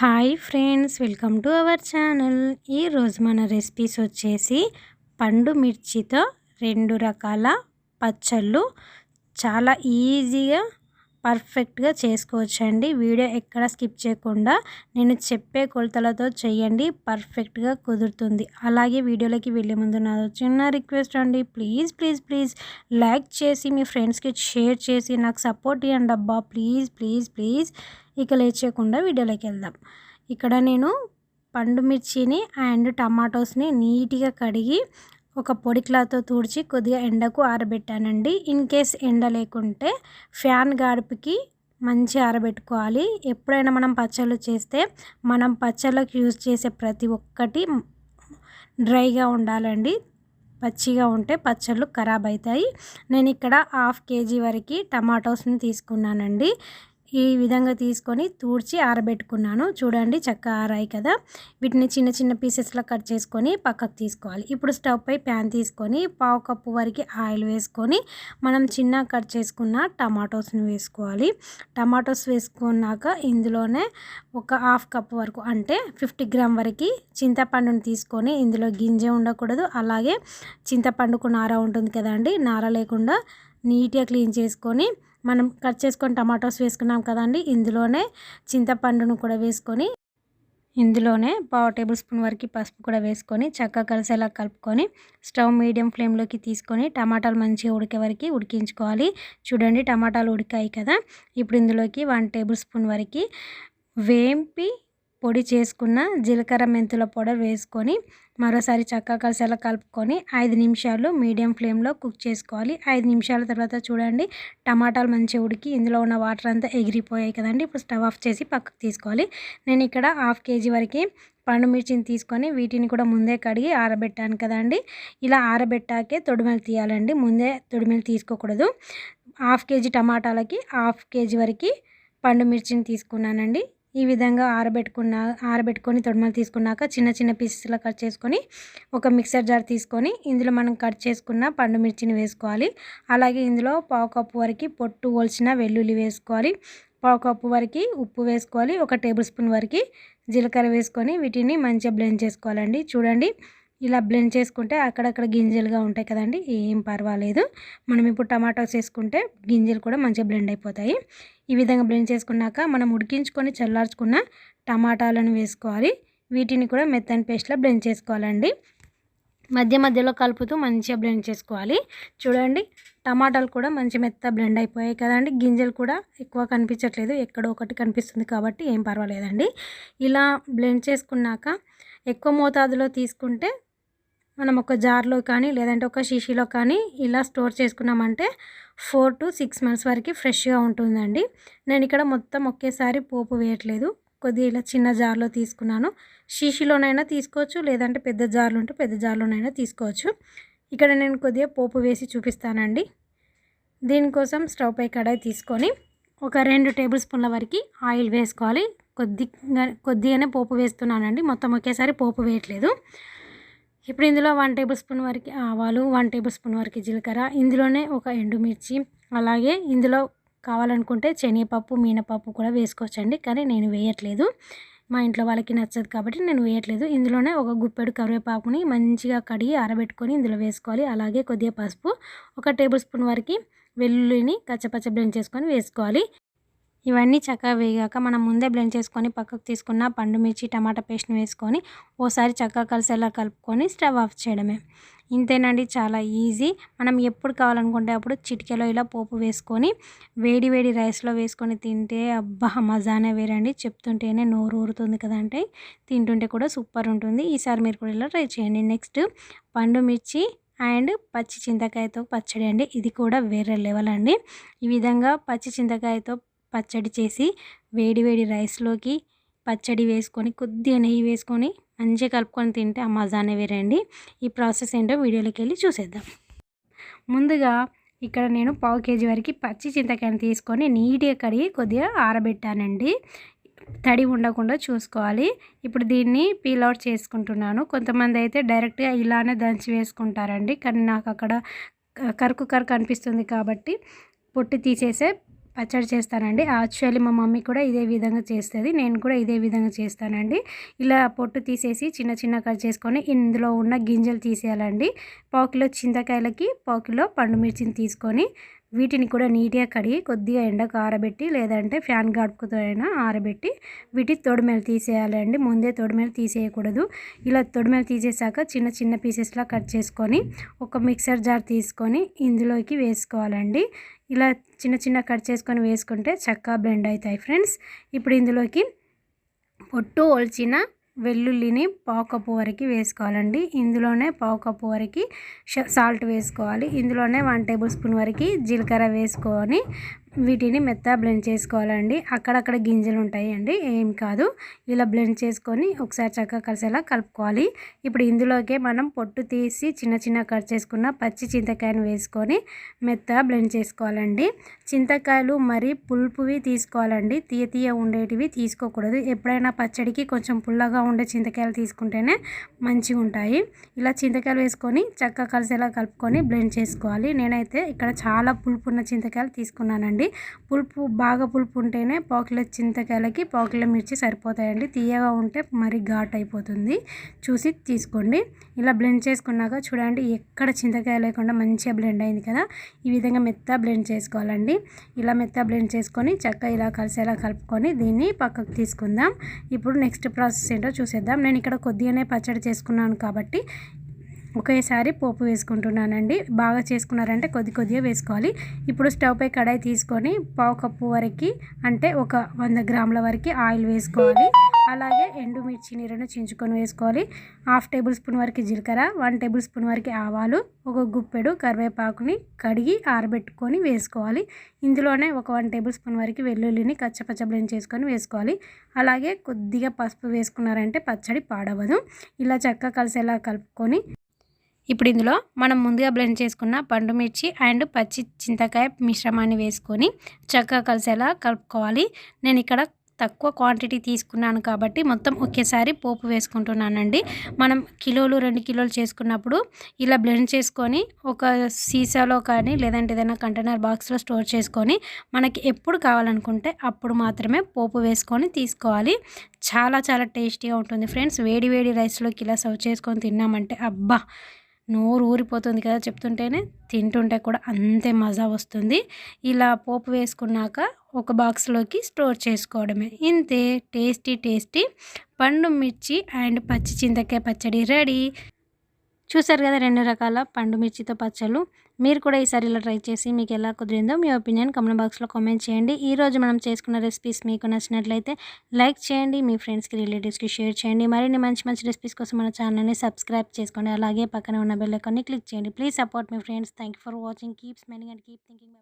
Hi friends welcome to our channel. ఈరోజు మన recipes వచ్చేసి పండు మిర్చితో రెండు రకాల పచ్చళ్ళు. చాలా ఈజీగా పర్ఫెక్ట్గా చేసుకోవచ్చండి. వీడియో ఎక్కడ స్కిప్ చేయకుండా నేను చెప్పే కొలతలతో చేయండి. పర్ఫెక్ట్గా కుదురుతుంది. అలాగే వీడియోలోకి వెళ్ళే ముందు నా చిన్న రిక్వెస్ట్ అండి. ప్లీజ్ ప్లీజ్ ప్లీజ్ లైక్ చేసి మీ ఫ్రెండ్స్కి షేర్ చేసి నాకు సపోర్ట్ ఇవ్వండి అబ్బా. ప్లీజ్ ప్లీజ్ ప్లీజ్ ఇక లేచేయకుండా వీడియోలోకి వెళ్దాం. ఇక్కడ నేను పండు మిర్చిని అండ్ టమాటోస్ని నీట్గా కడిగి ఒక పొడి క్లాత్ తుడిచి కొద్దిగా ఎండకు ఆరబెట్టానండి. ఇన్ కేస్ ఎండ లేకుంటే ఫ్యాన్ గాడుపుకి మంచి ఆరబెట్టుకోవాలి. ఎప్పుడైనా మనం పచ్చళ్ళు చేస్తే మనం పచ్చళ్ళకి యూజ్ చేసే ప్రతి ఒక్కటి డ్రైగా ఉండాలండి. పచ్చిగా ఉంటే పచ్చళ్ళు ఖరాబ్ అవుతాయి. నేను ఇక్కడ హాఫ్ కేజీ వరకు టమాటోస్ని తీసుకున్నానండి. ఈ విధంగా తీసుకొని తూడ్చి ఆరబెట్టుకున్నాను. చూడండి చక్క ఆరాయి కదా. వీటిని చిన్న చిన్న పీసెస్లో కట్ చేసుకొని పక్కకు తీసుకోవాలి. ఇప్పుడు స్టవ్ పై ప్యాన్ తీసుకొని పావు కప్పు వరకు ఆయిల్ వేసుకొని మనం చిన్న కట్ చేసుకున్న టమాటోస్ని వేసుకోవాలి. టమాటోస్ వేసుకున్నాక ఇందులోనే ఒక హాఫ్ కప్ వరకు అంటే ఫిఫ్టీ గ్రామ్ వరకు చింతపండుని తీసుకొని ఇందులో గింజ ఉండకూడదు. అలాగే చింతపండుకు నార ఉంటుంది కదండి నార లేకుండా నీట్గా క్లీన్ చేసుకొని మనం కట్ చేసుకొని టమాటోస్ వేసుకున్నాం కదండి ఇందులోనే చింతపండును కూడా వేసుకొని ఇందులోనే పావు టేబుల్ స్పూన్ వరకు పసుపు కూడా వేసుకొని చక్కగా కలిసేలా కలుపుకొని స్టవ్ మీడియం ఫ్లేమ్లోకి తీసుకొని టమాటాలు మంచిగా ఉడికే వరకు ఉడికించుకోవాలి. చూడండి టమాటాలు ఉడికాయి కదా. ఇప్పుడు ఇందులోకి వన్ టేబుల్ స్పూన్ వరకు వేంపి పొడి చేసుకున్న జీలకర్ర మెంతుల పౌడర్ వేసుకొని మరోసారి చక్కగా కలిసేలా కలుపుకొని ఐదు నిమిషాలు మీడియం ఫ్లేమ్లో కుక్ చేసుకోవాలి. ఐదు నిమిషాల తర్వాత చూడండి టమాటాలు మంచిగా ఉడికి ఇందులో ఉన్న వాటర్ అంతా ఎగిరిపోయాయి కదండి. ఇప్పుడు స్టవ్ ఆఫ్ చేసి పక్కకు తీసుకోవాలి. నేను ఇక్కడ హాఫ్ కేజీ వరకు పండు మిర్చిని తీసుకొని వీటిని కూడా ముందే కడిగి ఆరబెట్టాను కదండి. ఇలా ఆరబెట్టాకే తొడిమెలు తీయాలండి. ముందే తొడిమెలు తీసుకోకూడదు. హాఫ్ కేజీ టమాటాలకి హాఫ్ కేజీ వరకు పండు మిర్చిని తీసుకున్నానండి. ఈ విధంగా ఆరబెట్టుకున్న ఆరబెట్టుకొని తొడమలు తీసుకున్నాక చిన్న చిన్న పీసెస్లో కట్ చేసుకొని ఒక మిక్సర్ జార్ తీసుకొని ఇందులో మనం కట్ చేసుకున్న పండు మిర్చిని వేసుకోవాలి. అలాగే ఇందులో పావు కప్పు వరకు పొట్టు ఒలిచిన వెల్లుల్లి వేసుకోవాలి. పావు కప్పు వరకు ఉప్పు వేసుకోవాలి. ఒక టేబుల్ స్పూన్ వరకు జీలకర్ర వేసుకొని వీటిని మంచిగా బ్లెండ్ చేసుకోవాలండి. చూడండి. ఇలా బ్లెండ్ చేసుకుంటే అక్కడక్కడ గింజలుగా ఉంటాయి కదండి. ఏం పర్వాలేదు. మనం ఇప్పుడు టమాటోస్ వేసుకుంటే గింజలు కూడా మంచిగా బ్లెండ్ అయిపోతాయి. ఈ విధంగా బ్లెండ్ చేసుకున్నాక మనం ఉడికించుకొని చల్లార్చుకున్న టమాటాలను వేసుకోవాలి. వీటిని కూడా మెత్తని పేస్ట్లో బ్లెండ్ చేసుకోవాలండి. మధ్య మధ్యలో కలుపుతూ మంచిగా బ్లెండ్ చేసుకోవాలి. చూడండి టమాటాలు కూడా మంచి మెత్త బ్లెండ్ అయిపోయాయి కదండి. గింజలు కూడా ఎక్కువ కనిపించట్లేదు. ఎక్కడో ఒకటి కనిపిస్తుంది కాబట్టి ఏం పర్వాలేదండి. ఇలా బ్లెండ్ చేసుకున్నాక ఎక్కువ మోతాదులో తీసుకుంటే మనం ఒక జార్లో కానీ లేదంటే ఒక షీషీలో కానీ ఇలా స్టోర్ చేసుకున్నామంటే ఫోర్ టు సిక్స్ మంత్స్ వరకు ఫ్రెష్గా ఉంటుందండి. నేను ఇక్కడ మొత్తం ఒకేసారి పోపు వేయట్లేదు. కొద్దిగా ఇలా చిన్న జార్లో తీసుకున్నాను. షీషీలోనైనా తీసుకోవచ్చు లేదంటే పెద్ద జార్లు ఉంటే పెద్ద జార్లోనైనా తీసుకోవచ్చు. ఇక్కడ నేను కొద్దిగా పోపు వేసి చూపిస్తానండి. దీనికోసం స్టవ్ పై కడాయి తీసుకొని ఒక రెండు టేబుల్ స్పూన్ల వరకు ఆయిల్ వేసుకోవాలి. కొద్దిగా కొద్దిగానే పోపు వేస్తున్నానండి. మొత్తం ఒకేసారి పోపు వేయట్లేదు. ఇప్పుడు ఇందులో వన్ టేబుల్ స్పూన్ వరకు ఆవాలు వన్ టేబుల్ స్పూన్ వరకు జీలకర్ర ఇందులోనే ఒక ఎండుమిర్చి అలాగే ఇందులో కావాలనుకుంటే శనగపప్పు మీనపప్పు కూడా వేసుకోవచ్చండి కానీ నేను వేయట్లేదు. మా ఇంట్లో వాళ్ళకి నచ్చదు కాబట్టి నేను వేయట్లేదు. ఇందులోనే ఒక గుప్పెడు కరివేపాకుని మంచిగా కడిగి ఆరబెట్టుకొని ఇందులో వేసుకోవాలి. అలాగే కొద్దిగా పసుపు ఒక టేబుల్ స్పూన్ వరకు వెల్లుల్లిని కచ్చపచ్చ బ్లెండ్ చేసుకొని వేసుకోవాలి. ఇవన్నీ చక్కగా వేగాక మనం ముందే బ్లెండ్ చేసుకొని పక్కకు తీసుకున్న పండు మిర్చి టమాటా పేస్ట్ని వేసుకొని ఓసారి చక్కగా కలిసేలా కలుపుకొని స్టవ్ ఆఫ్ చేయడమే. ఇంతేనండి చాలా ఈజీ మనం ఎప్పుడు కావాలనుకుంటే అప్పుడు చిటికెలో ఇలా పోపు వేసుకొని వేడి వేడి రైస్లో వేసుకొని తింటే అబ్బా మజానే వేరండి. చెప్తుంటేనే నోరు ఊరుతుంది కదంటే తింటుంటే కూడా సూపర్ ఉంటుంది. ఈసారి మీరు కూడా ఇలా ట్రై చేయండి. నెక్స్ట్ పండు మిర్చి అండ్ పచ్చి చింతకాయతో పచ్చడి అండి. ఇది కూడా వేరే లెవెల్ అండి. ఈ విధంగా పచ్చి చింతకాయతో పచ్చడి చేసి వేడి వేడి రైస్లోకి పచ్చడి వేసుకొని కొద్దిగా నెయ్యి వేసుకొని మంచిగా కలుపుకొని తింటే ఆ మజానే వేరండి. ఈ ప్రాసెస్ ఏంటో వీడియోలోకి వెళ్ళి చూసేద్దాం. ముందుగా ఇక్కడ నేను పావు కేజీ వరకు పచ్చి చింతకాయని తీసుకొని నీట్గా కడిగి కొద్దిగా ఆరబెట్టానండి. తడి ఉండకుండా చూసుకోవాలి. ఇప్పుడు దీన్ని పీల్ అవుట్ చేసుకుంటున్నాను. కొంతమంది అయితే డైరెక్ట్గా ఇలానే దంచి వేసుకుంటారండి. కానీ నాకు అక్కడ కరుకు కరుకు అనిపిస్తుంది కాబట్టి పొట్టు తీసేసే పచ్చడి చేస్తానండి. యాక్చువల్లీ మా మమ్మీ కూడా ఇదే విధంగా చేస్తుంది. నేను కూడా ఇదే విధంగా చేస్తానండి. ఇలా పొట్టు తీసేసి చిన్న చిన్న కట్ చేసుకొని ఇందులో ఉన్న గింజలు తీసేయాలండి. పావు కిలో చింతకాయలకి పావు కిలో పండు మిర్చిని తీసుకొని వీటిని కూడా నీట్గా కడిగి కొద్దిగా ఎండకు ఆరబెట్టి లేదంటే ఫ్యాన్ గడుపుతో అయినా ఆరబెట్టి వీటి తొడిమెలు తీసేయాలండి ముందే తొడిమేలు తీసేయకూడదు. ఇలా తొడిమేలు తీసేసాక చిన్న చిన్న పీసెస్లా కట్ చేసుకొని ఒక మిక్సర్ జార్ తీసుకొని ఇందులోకి వేసుకోవాలండి. ఇలా చిన్న చిన్న కట్ చేసుకొని వేసుకుంటే చక్కగా బ్లెండ్ అవుతాయి ఫ్రెండ్స్. ఇప్పుడు ఇందులోకి పొట్టు ఒలిచిన వెల్లుల్లిని పావు కప్పు వరకు వేసుకోవాలండి. ఇందులోనే పావు కప్పు వరకు సాల్ట్ వేసుకోవాలి. ఇందులోనే వన్ టేబుల్ స్పూన్ వరకు జీలకర్ర వేసుకొని వీటిని మెత్త బ్లెండ్ చేసుకోవాలండి. అక్కడక్కడ గింజలు ఉంటాయండి. ఏం కాదు. ఇలా బ్లెండ్ చేసుకొని ఒకసారి చక్కగా కలిసేలా కలుపుకోవాలి. ఇప్పుడు ఇందులోకే మనం పొట్టు తీసి చిన్న చిన్న కట్ చేసుకున్న పచ్చి చింతకాయను వేసుకొని మెత్త బ్లెండ్ చేసుకోవాలండి. చింతకాయలు మరి పులుపువి తీసుకోవాలండి. తీయ తీయ ఉండేటివి తీసుకోకూడదు. ఎప్పుడైనా పచ్చడికి కొంచెం పుల్లగా ఉండే చింతకాయలు తీసుకుంటేనే మంచిగా ఉంటాయి. ఇలా చింతకాయలు వేసుకొని చక్కగా కలిసేలా కలుపుకొని బ్లెండ్ చేసుకోవాలి. నేనైతే ఇక్కడ చాలా పులుపు ఉన్న చింతకాయలు తీసుకున్నానండి. పులుపు బాగా పులుపు ఉంటేనే పావుకిలో చింతకాయలకి పావుకిలో మిర్చి సరిపోతాయండి. తీయగా ఉంటే మరి ఘాట్ అయిపోతుంది చూసి తీసుకోండి. ఇలా బ్లెండ్ చేసుకున్నాక చూడండి ఎక్కడ చింతకాయ లేకుండా మంచిగా బ్లెండ్ అయింది కదా. ఈ విధంగా మెత్త బ్లెండ్ చేసుకోవాలండి. ఇలా మెత్త బ్లెండ్ చేసుకొని చక్క ఇలా కలిసేలా కలుపుకొని దీన్ని పక్కకు తీసుకుందాం. ఇప్పుడు నెక్స్ట్ ప్రాసెస్ ఏంటో చూసేద్దాం. నేను ఇక్కడ కొద్దిగానే పచ్చడి చేసుకున్నాను కాబట్టి ఒకేసారి పోపు వేసుకుంటున్నానండి. బాగా చేసుకున్నారంటే కొద్ది కొద్దిగా వేసుకోవాలి. ఇప్పుడు స్టవ్ పై కడాయి తీసుకొని పావు కప్పు వరకు అంటే ఒక వంద గ్రాముల వరకు ఆయిల్ వేసుకోవాలి. అలాగే ఎండుమిర్చి నీరును చించుకొని వేసుకోవాలి. హాఫ్ టేబుల్ స్పూన్ వరకు జీలకర్ర వన్ టేబుల్ స్పూన్ వరకు ఆవాలు ఒక గుప్పెడు కరివేపాకుని కడిగి ఆరబెట్టుకొని వేసుకోవాలి. ఇందులోనే ఒక వన్ టేబుల్ స్పూన్ వరకు వెల్లుల్లిని కచ్చపచ్చ బ్లెండ్ చేసుకొని వేసుకోవాలి. అలాగే కొద్దిగా పసుపు వేసుకున్నారంటే పచ్చడి పాడవదు. ఇలా చక్కగా కలిసేలా కలుపుకొని ఇప్పుడు ఇందులో మనం ముందుగా బ్లెండ్ చేసుకున్న పండు మిర్చి అండ్ పచ్చి చింతకాయ మిశ్రమాన్ని వేసుకొని చక్కగా కలిసేలా కలుపుకోవాలి. నేను ఇక్కడ తక్కువ క్వాంటిటీ తీసుకున్నాను కాబట్టి మొత్తం ఒకేసారి పోపు వేసుకుంటున్నానండి. మనం కిలోలు రెండు కిలోలు చేసుకున్నప్పుడు ఇలా బ్లెండ్ చేసుకొని ఒక సీసాలో కానీ లేదంటే ఏదైనా కంటైనర్ బాక్స్లో స్టోర్ చేసుకొని మనకి ఎప్పుడు కావాలనుకుంటే అప్పుడు మాత్రమే పోపు వేసుకొని తీసుకోవాలి. చాలా చాలా టేస్టీగా ఉంటుంది. ఫ్రెండ్స్ వేడి వేడి రైస్లోకి ఇలా సర్వ్ చేసుకొని తిన్నామంటే అబ్బా! నోరు ఊరిపోతుంది కదా చెప్తుంటేనే తింటుంటే కూడా అంతే మజా వస్తుంది. ఇలా పోపు వేసుకున్నాక ఒక బాక్స్లోకి స్టోర్ చేసుకోవడమే. ఇంతే టేస్టీ టేస్టీ. పండు మిర్చి అండ్ పచ్చి చింతకాయ పచ్చడి రెడీ. చూసారు కదా రెండు రకాల పండు మిర్చితో పచ్చళ్ళు. మీరు కూడా ఈసారి ఇలా ట్రై చేసి మీకు ఎలా కుదిరిందో మీ ఒపీనియన్ కమెంట్ బాక్స్లో కామెంట్ చేయండి. ఈ రోజు మనం చేసుకున్న రెసిపీస్ మీకు నచ్చినట్లయితే లైక్ చేయండి మీ ఫ్రెండ్స్కి రిలేటివ్స్కి షేర్ చేయండి. మరిన్ని మంచి మంచి రెసిపీస్ కోసం మన ఛానల్ని సబ్స్క్రైబ్ చేసుకోండి. అలాగే పక్కన ఉన్న బెల్ ఐకాన్ని క్లిక్ చేయండి. Please support me friends. Thank for watching. Keep smiling and keep thinking.